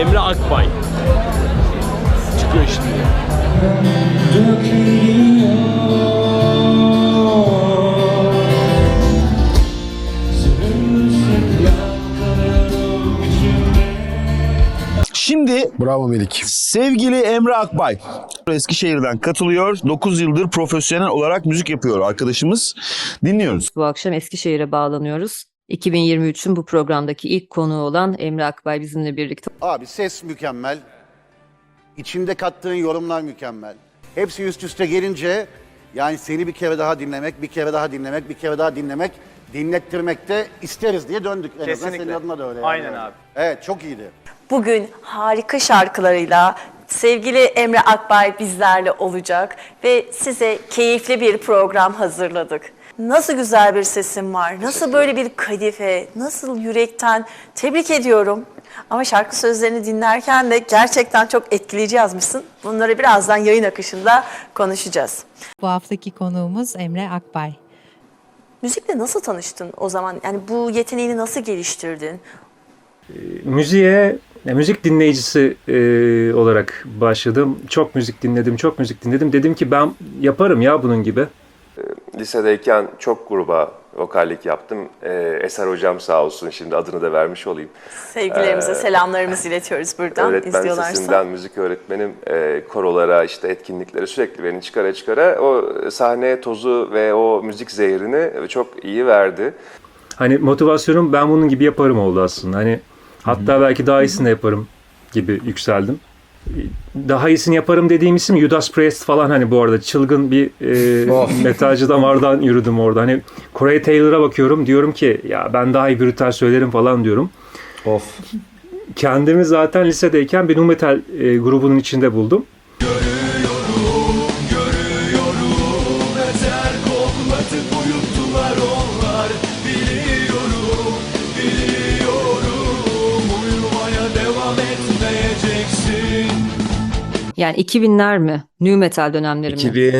Emre Akbay. Çıkıyor şimdi. Şimdi Bravo Melik. sevgili Emre Akbay Eskişehir'den katılıyor. 9 yıldır profesyonel olarak müzik yapıyor arkadaşımız. Dinliyoruz. Bu akşam Eskişehir'e bağlanıyoruz. 2023'ün bu programdaki ilk konuğu olan Emre Akbay bizimle birlikte. Abi ses mükemmel. İçinde kattığın yorumlar mükemmel. Hepsi üst üste gelince yani seni bir kere daha dinlemek, bir kere daha dinlemek, bir kere daha dinlemek, dinlettirmek de isteriz diye döndük. En azından Kesinlikle. senin adına da öyle. yani. Aynen abi. Evet çok iyiydi. Bugün harika şarkılarıyla sevgili Emre Akbay bizlerle olacak ve size keyifli bir program hazırladık. Nasıl güzel bir sesin var, nasıl böyle bir kadife, nasıl yürekten tebrik ediyorum. Ama şarkı sözlerini dinlerken de gerçekten çok etkileyici yazmışsın. Bunları birazdan yayın akışında konuşacağız. Bu haftaki konuğumuz Emre Akbay. Müzikle nasıl tanıştın o zaman? Yani bu yeteneğini nasıl geliştirdin? müziğe ya müzik dinleyicisi e, olarak başladım. Çok müzik dinledim, çok müzik dinledim. Dedim ki ben yaparım ya bunun gibi. Lisedeyken çok gruba vokallik yaptım. Ee, Eser hocam sağ olsun şimdi adını da vermiş olayım. Sevgilerimize selamlarımızı iletiyoruz buradan Öğretmen izliyorlarsa. sesinden müzik öğretmenim e, korolara işte etkinliklere sürekli beni çıkara çıkara o sahne tozu ve o müzik zehrini çok iyi verdi. Hani motivasyonum ben bunun gibi yaparım oldu aslında. Hani hatta belki daha iyisini de yaparım gibi yükseldim. Daha iyisini yaparım dediğim isim Judas Priest falan hani bu arada çılgın bir e, metalci damardan yürüdüm orada. Hani Corey Taylor'a bakıyorum diyorum ki ya ben daha iyi brutal söylerim falan diyorum. Of. Kendimi zaten lisedeyken bir nu metal e, grubunun içinde buldum. Yani 2000'ler mi? New Metal dönemleri mi? 2000,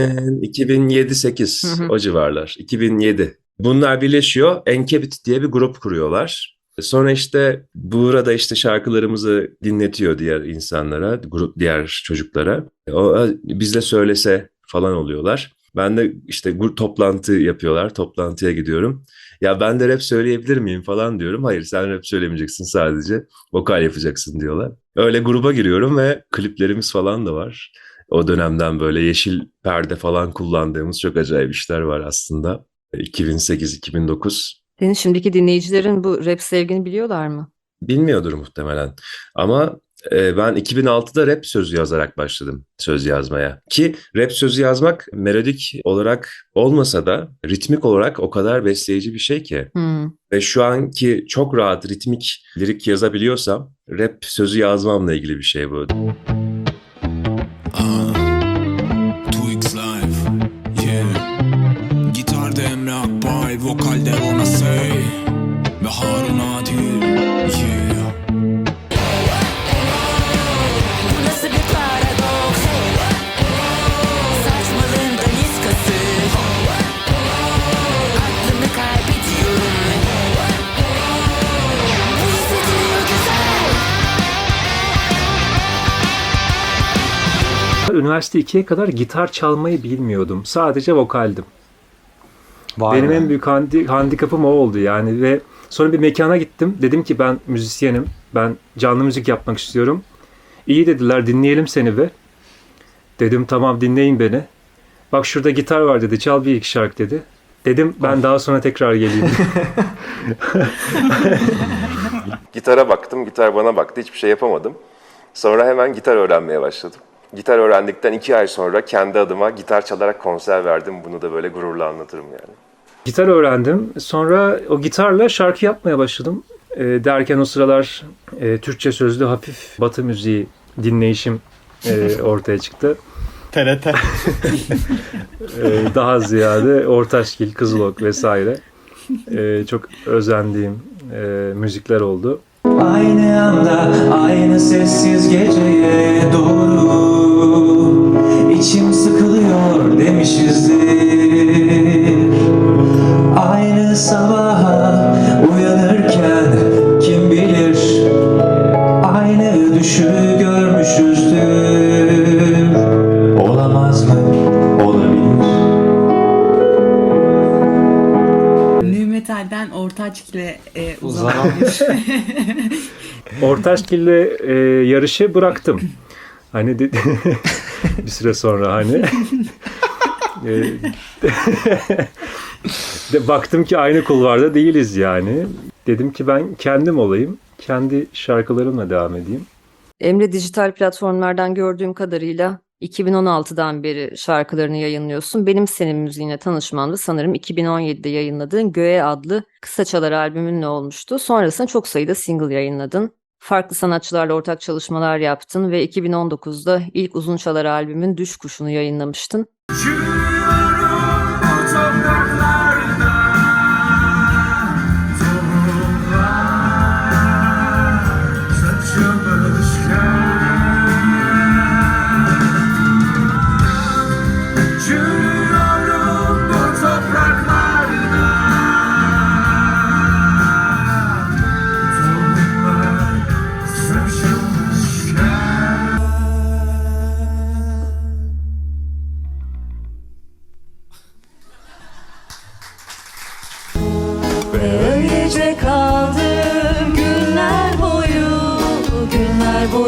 2007-8 Hı hı. o civarlar. 2007. Bunlar birleşiyor. Enkebit diye bir grup kuruyorlar. Sonra işte burada işte şarkılarımızı dinletiyor diğer insanlara, grup diğer çocuklara. O bizle söylese falan oluyorlar. Ben de işte grup toplantı yapıyorlar. Toplantıya gidiyorum. Ya ben de rap söyleyebilir miyim falan diyorum. Hayır sen rap söylemeyeceksin sadece. Vokal yapacaksın diyorlar. Öyle gruba giriyorum ve kliplerimiz falan da var. O dönemden böyle yeşil perde falan kullandığımız çok acayip işler var aslında. 2008-2009. Senin şimdiki dinleyicilerin bu rap sevgini biliyorlar mı? Bilmiyordur muhtemelen. Ama ben 2006'da rap sözü yazarak başladım söz yazmaya. Ki rap sözü yazmak melodik olarak olmasa da ritmik olarak o kadar besleyici bir şey ki. Hmm. Ve şu anki çok rahat ritmik lirik yazabiliyorsam rap sözü yazmamla ilgili bir şey bu. Twix Üniversite 2'ye kadar gitar çalmayı bilmiyordum. Sadece vokaldim. Vay Benim be. en büyük handi, handikapım o oldu yani ve sonra bir mekana gittim. Dedim ki ben müzisyenim. Ben canlı müzik yapmak istiyorum. İyi dediler dinleyelim seni be. Dedim tamam dinleyin beni. Bak şurada gitar var dedi. Çal bir iki şarkı dedi. Dedim ben daha sonra tekrar geleyim. Gitara baktım, gitar bana baktı, hiçbir şey yapamadım. Sonra hemen gitar öğrenmeye başladım. Gitar öğrendikten iki ay sonra kendi adıma gitar çalarak konser verdim. Bunu da böyle gururla anlatırım yani. Gitar öğrendim. Sonra o gitarla şarkı yapmaya başladım. E, derken o sıralar e, Türkçe sözlü hafif batı müziği dinleyişim e, ortaya çıktı. TRT. E, daha ziyade Ortaçgil, Kızılok vesaire. E, çok özendiğim e, müzikler oldu. Aynı anda aynı sessiz geceye doğru Ortaçgil'e e, Uzanan Ortaçgil'le e, yarışı bıraktım. Hani de- bir süre sonra hani e, de baktım ki aynı kulvarda değiliz yani. Dedim ki ben kendim olayım. Kendi şarkılarımla devam edeyim. Emre dijital platformlardan gördüğüm kadarıyla 2016'dan beri şarkılarını yayınlıyorsun. Benim senin müziğine tanışmam da sanırım 2017'de yayınladığın Göğe adlı kısa çalar albümünle olmuştu. Sonrasında çok sayıda single yayınladın. Farklı sanatçılarla ortak çalışmalar yaptın ve 2019'da ilk uzun çalar albümün Düş Kuşu'nu yayınlamıştın. Öylece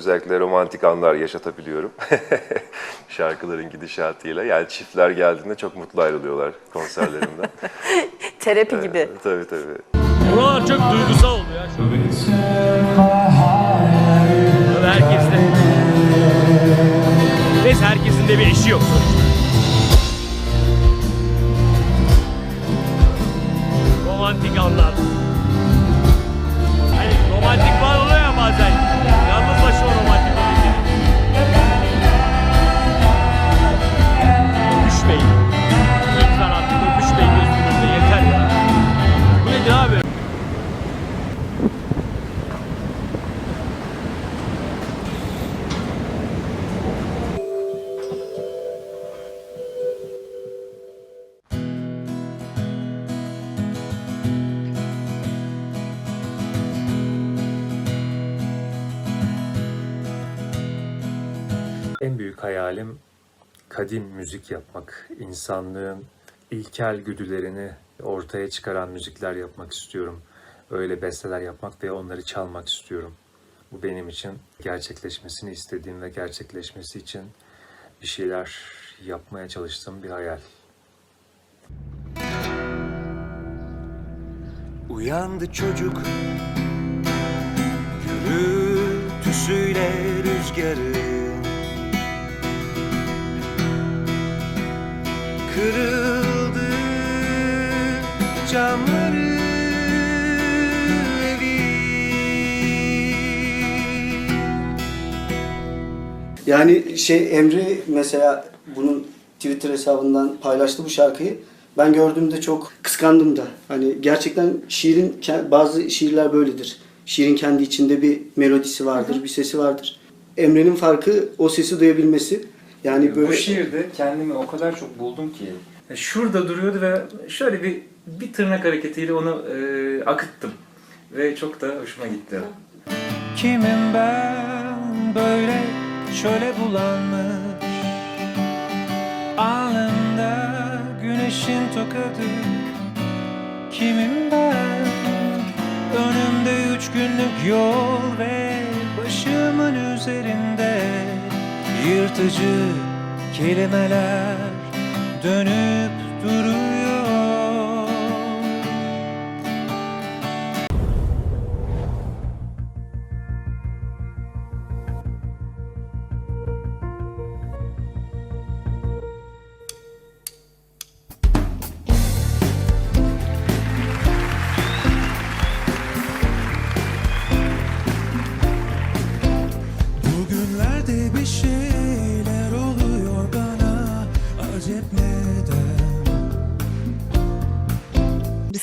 özellikle romantik anlar yaşatabiliyorum. Şarkıların gidişatıyla. Yani çiftler geldiğinde çok mutlu ayrılıyorlar konserlerimden. Terapi gibi. tabii tabii. Buralar çok duygusal oldu ya herkes de. Neyse herkesin de bir eşi yok sonuçta. Romantik anlar. Hani romantik var hayalim kadim müzik yapmak. İnsanlığın ilkel güdülerini ortaya çıkaran müzikler yapmak istiyorum. Öyle besteler yapmak ve onları çalmak istiyorum. Bu benim için gerçekleşmesini istediğim ve gerçekleşmesi için bir şeyler yapmaya çalıştığım bir hayal. Uyandı çocuk Gürültüsüyle rüzgarı Yani şey Emre mesela bunun Twitter hesabından paylaştı bu şarkıyı. Ben gördüğümde çok kıskandım da. Hani gerçekten şiirin bazı şiirler böyledir. Şiirin kendi içinde bir melodisi vardır, bir sesi vardır. Emre'nin farkı o sesi duyabilmesi. Yani böyle Bu şiirde kendimi o kadar çok buldum ki. Şurada duruyordu ve şöyle bir bir tırnak hareketiyle onu e, akıttım. Ve çok da hoşuma gitti. Kimim ben böyle şöyle bulanmış. Alnında güneşin tokadı. Kimim ben? Önümde üç günlük yol ve başımın üzerinde Yırtıcı kelimeler dönüp duruyor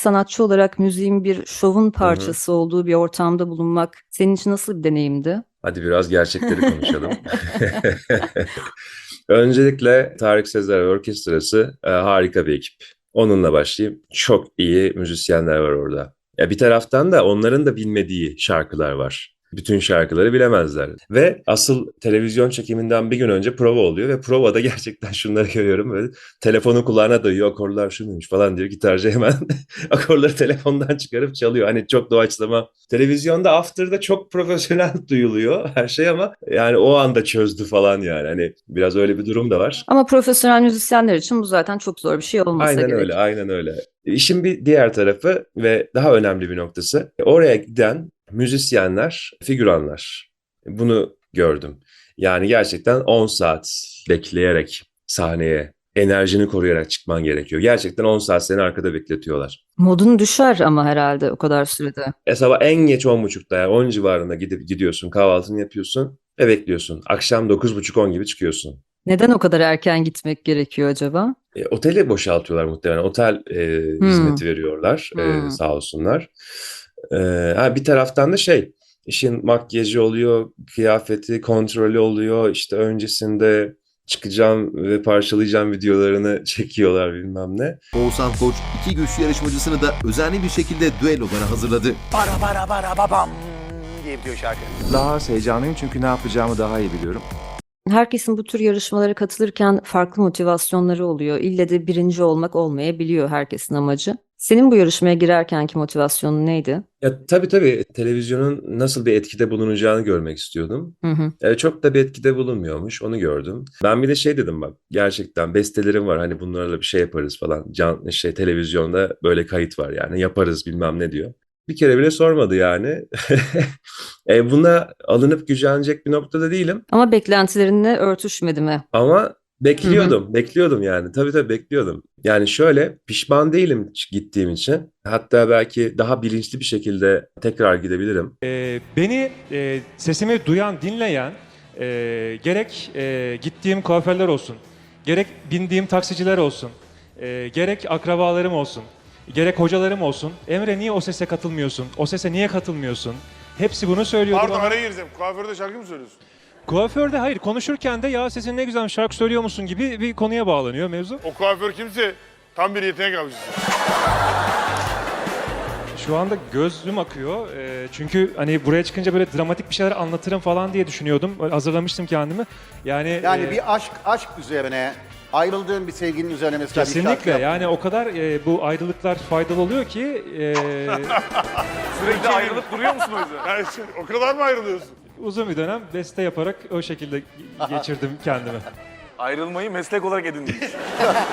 sanatçı olarak müziğin bir şovun parçası olduğu bir ortamda bulunmak senin için nasıl bir deneyimdi? Hadi biraz gerçekleri konuşalım. Öncelikle Tarık Sezer Orkestrası e, harika bir ekip. Onunla başlayayım. Çok iyi müzisyenler var orada. Ya bir taraftan da onların da bilmediği şarkılar var. Bütün şarkıları bilemezler. Ve asıl televizyon çekiminden bir gün önce prova oluyor ve provada gerçekten şunları görüyorum. Böyle telefonu kulağına dayıyor, akorlar şunuymuş falan diyor. Gitarcı hemen akorları telefondan çıkarıp çalıyor. Hani çok doğaçlama. Televizyonda after'da çok profesyonel duyuluyor her şey ama yani o anda çözdü falan yani. Hani biraz öyle bir durum da var. Ama profesyonel müzisyenler için bu zaten çok zor bir şey olmasa Aynen gerek. öyle, aynen öyle. İşin bir diğer tarafı ve daha önemli bir noktası. Oraya giden müzisyenler, figüranlar. Bunu gördüm. Yani gerçekten 10 saat bekleyerek sahneye, enerjini koruyarak çıkman gerekiyor. Gerçekten 10 saat seni arkada bekletiyorlar. Modun düşer ama herhalde o kadar sürede. E sabah en geç 10.30'da yani 10 civarında gidip gidiyorsun, kahvaltını yapıyorsun ve bekliyorsun. Akşam 9.30-10 gibi çıkıyorsun. Neden o kadar erken gitmek gerekiyor acaba? E, oteli boşaltıyorlar muhtemelen. Otel e, Hmm. hizmeti veriyorlar e, Hmm. sağ olsunlar. E, ha, bir taraftan da şey işin makyajı oluyor, kıyafeti kontrolü oluyor. İşte öncesinde çıkacağım ve parçalayacağım videolarını çekiyorlar bilmem ne. Oğuzhan Koç iki güçlü yarışmacısını da özenli bir şekilde düellolara hazırladı. Bara bara bara babam diye bitiyor şarkı. Daha az heyecanlıyım çünkü ne yapacağımı daha iyi biliyorum. Herkesin bu tür yarışmalara katılırken farklı motivasyonları oluyor. İlle de birinci olmak olmayabiliyor herkesin amacı. Senin bu yarışmaya girerkenki motivasyonun neydi? Ya tabii tabii televizyonun nasıl bir etkide bulunacağını görmek istiyordum. Hı hı. E, çok da bir etkide bulunmuyormuş. Onu gördüm. Ben bir de şey dedim bak. Gerçekten bestelerim var. Hani bunlarla bir şey yaparız falan. Can şey televizyonda böyle kayıt var yani. Yaparız bilmem ne diyor. Bir kere bile sormadı yani. e, buna alınıp gücenecek bir noktada değilim. Ama beklentilerinle örtüşmedi mi? Ama bekliyordum. Bekliyordum yani. Tabii tabii bekliyordum. Yani şöyle pişman değilim gittiğim için. Hatta belki daha bilinçli bir şekilde tekrar gidebilirim. Ee, beni e, sesimi duyan, dinleyen e, gerek e, gittiğim kuaförler olsun, gerek bindiğim taksiciler olsun, e, gerek akrabalarım olsun, gerek hocalarım olsun. Emre niye o sese katılmıyorsun? O sese niye katılmıyorsun? Hepsi bunu söylüyordu Pardon bana. araya gireceğim. Kuaförde şarkı mı söylüyorsun? Kuaförde hayır konuşurken de ya sesin ne güzel şarkı söylüyor musun gibi bir konuya bağlanıyor mevzu. O kuaför kimse tam bir yetenek avcısı. Şu anda gözüm akıyor. Ee, çünkü hani buraya çıkınca böyle dramatik bir şeyler anlatırım falan diye düşünüyordum. Hazırlamıştım kendimi. Yani Yani e, bir aşk aşk üzerine ayrıldığın bir sevgilinin üzerine mesela bir kesinlikle şarkı yap. yani o kadar e, bu ayrılıklar faydalı oluyor ki e, Sürekli ayrılıp duruyor musun o yüzden? Yani şey, o kadar mı ayrılıyorsun? uzun bir dönem beste yaparak o şekilde geçirdim kendimi. Ayrılmayı meslek olarak edindiniz.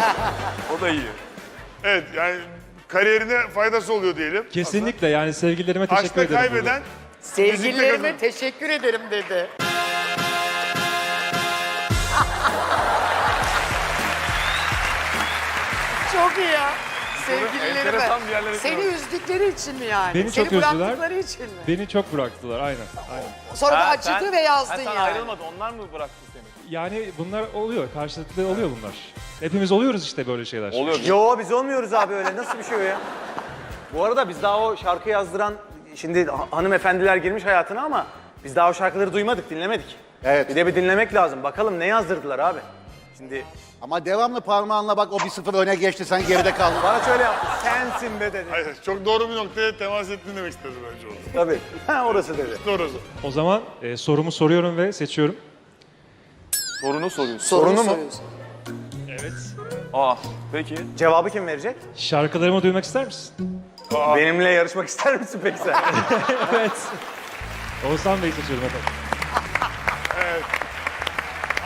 o da iyi. Evet yani kariyerine faydası oluyor diyelim. Kesinlikle yani sevgililerime teşekkür Aşkta ederim. burada. kaybeden Sevgililerime teşekkür ederim dedi. Çok iyi ya. enteresan Sevgililerime. bir yerlere Seni üzdükleri için mi yani? Beni Seni çok üzdüler. bıraktıkları için mi? Beni çok bıraktılar aynen. aynen. Sonra da acıdı ve yazdın yani. onlar mı bıraktı seni? Yani bunlar oluyor. Karşılıklı oluyor bunlar. Hepimiz oluyoruz işte böyle şeyler. Oluyor. Yo biz olmuyoruz abi öyle. Nasıl bir şey o ya? Bu arada biz daha o şarkı yazdıran şimdi ha- hanımefendiler girmiş hayatına ama biz daha o şarkıları duymadık, dinlemedik. Evet. Bir de bir dinlemek lazım. Bakalım ne yazdırdılar abi. Şimdi Ama devamlı parmağınla bak o bir sıfır öne geçti sen geride kaldın. bana şöyle yaptı. Sensin be dedi. Hayır, çok doğru bir noktaya temas ettin demek istedim önce orada. Tabii. Ha orası dedi. Doğrusu. O zaman e, sorumu soruyorum ve seçiyorum. Sorunu soruyorsun. Sorunu mu? soruyorsun. Evet. Aa, peki. Cevabı kim verecek? Şarkılarımı duymak ister misin? Benimle yarışmak ister misin peki sen? evet. Oğuzhan Bey'i seçiyorum efendim.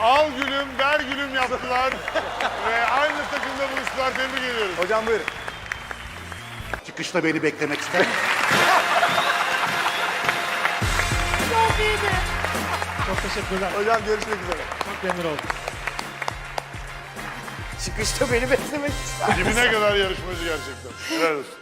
Al gülüm, ver gülüm yaptılar. Ve aynı takımda buluştular. Tebrik ediyoruz. Hocam buyurun. Çıkışta beni beklemek ister misin? Çok iyiydi. Çok teşekkürler. Hocam görüşmek üzere. Çok memnun oldum. Çıkışta beni beklemek ister. Dibine kadar yarışmacı gerçekten. Helal olsun.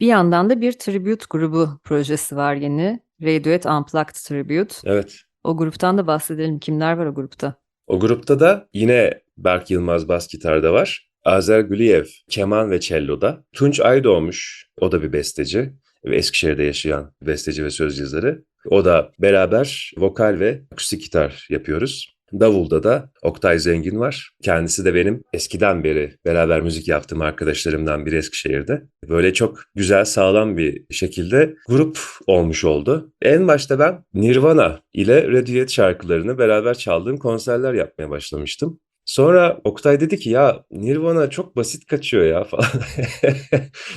Bir yandan da bir tribute grubu projesi var yeni. Radiohead Unplugged Tribute. Evet. O gruptan da bahsedelim. Kimler var o grupta? O grupta da yine Berk Yılmaz bas gitarda var. Azer Güliyev keman ve cello'da. Tunç Aydoğmuş o da bir besteci ve Eskişehir'de yaşayan besteci ve söz yazarı. O da beraber vokal ve akustik gitar yapıyoruz. Davulda da Oktay Zengin var. Kendisi de benim eskiden beri beraber müzik yaptığım arkadaşlarımdan biri Eskişehir'de. Böyle çok güzel sağlam bir şekilde grup olmuş oldu. En başta ben Nirvana ile Radiohead şarkılarını beraber çaldığım konserler yapmaya başlamıştım. Sonra Oktay dedi ki ya Nirvana çok basit kaçıyor ya falan.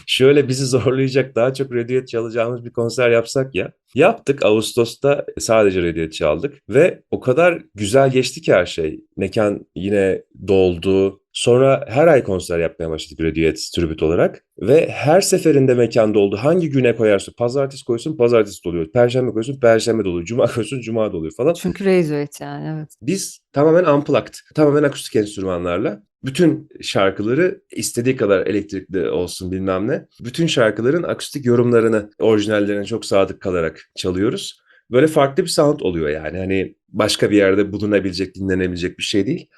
Şöyle bizi zorlayacak daha çok Radiohead çalacağımız bir konser yapsak ya. Yaptık Ağustos'ta sadece Radiohead çaldık ve o kadar güzel geçti ki her şey. Mekan yine doldu. Sonra her ay konser yapmaya başladık Radiohead tribüt olarak. Ve her seferinde mekan doldu. Hangi güne koyarsa pazartesi koysun pazartesi doluyor. Perşembe koysun perşembe doluyor. Cuma koysun cuma doluyor falan. Çünkü Radiohead yani evet. Biz tamamen unplugged, tamamen akustik enstrümanlarla bütün şarkıları istediği kadar elektrikli olsun bilmem ne. Bütün şarkıların akustik yorumlarını orijinallerine çok sadık kalarak çalıyoruz. Böyle farklı bir sound oluyor yani. Hani başka bir yerde bulunabilecek, dinlenebilecek bir şey değil.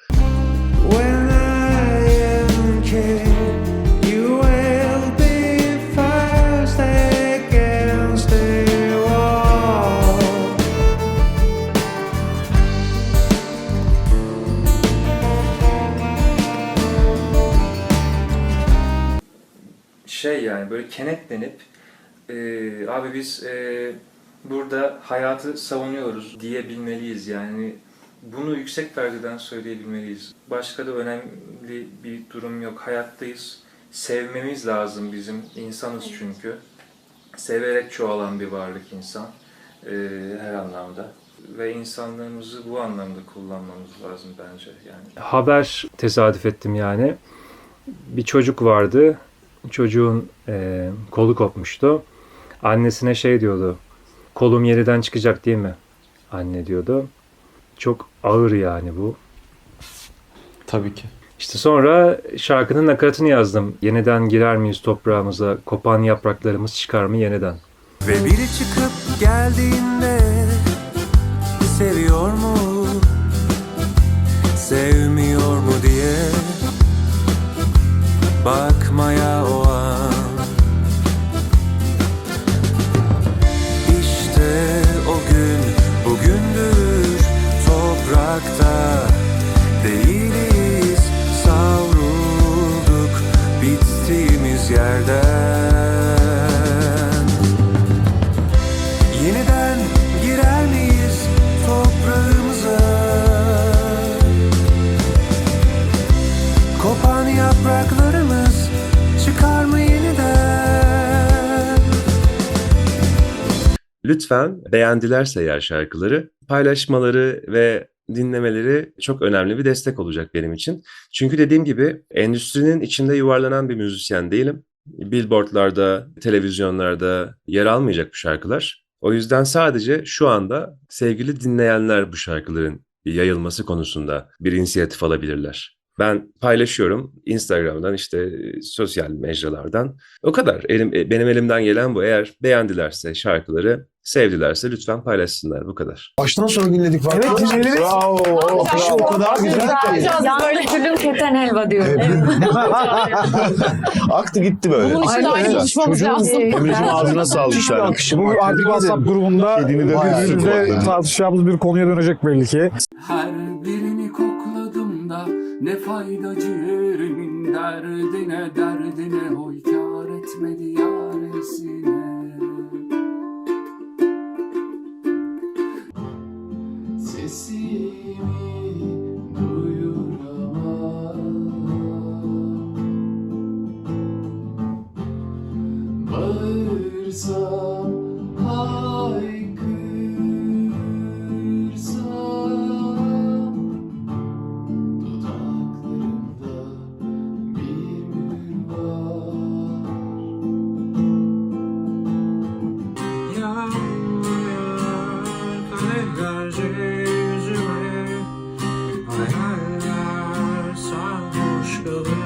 When Şey yani böyle kenetlenip e, abi biz e, burada hayatı savunuyoruz diyebilmeliyiz yani. Bunu yüksek perdeden söyleyebilmeliyiz. Başka da önemli bir durum yok. Hayattayız. Sevmemiz lazım bizim. insanız çünkü. Severek çoğalan bir varlık insan. e, her anlamda. Ve insanlığımızı bu anlamda kullanmamız lazım bence yani. Haber tesadüf ettim yani. Bir çocuk vardı. Çocuğun e, kolu kopmuştu. Annesine şey diyordu. Kolum yeniden çıkacak değil mi? Anne diyordu. Çok ağır yani bu. Tabii ki. İşte sonra şarkının nakaratını yazdım. Yeniden girer miyiz toprağımıza? Kopan yapraklarımız çıkar mı yeniden? Ve biri çıkıp geldiğinde seviyor mu, sevmiyor mu diye bakmaya o Lütfen beğendilerse eğer şarkıları paylaşmaları ve dinlemeleri çok önemli bir destek olacak benim için. Çünkü dediğim gibi endüstrinin içinde yuvarlanan bir müzisyen değilim. Billboardlarda, televizyonlarda yer almayacak bu şarkılar. O yüzden sadece şu anda sevgili dinleyenler bu şarkıların yayılması konusunda bir inisiyatif alabilirler. Ben paylaşıyorum Instagram'dan işte e, sosyal mecralardan. O kadar. Elim, e, benim elimden gelen bu. Eğer beğendilerse şarkıları, sevdilerse lütfen paylaşsınlar. Bu kadar. Baştan sona dinledik. Bak. Evet, dinlediniz. Bravo. bravo. O kadar güzel ki. Böyle gülüm keten helva diyorum. Aktı gitti böyle. Bunun için ayrı konuşmamız lazım. Emre'cim ağzına sağlık. Müthiş bir. Bu artık WhatsApp grubunda birbirimizle tartışacağımız bir konuya dönecek belli ki. Her birini kokladım da ne fayda ciğerimin derdine derdine oy kâr etmedi yaresine. go.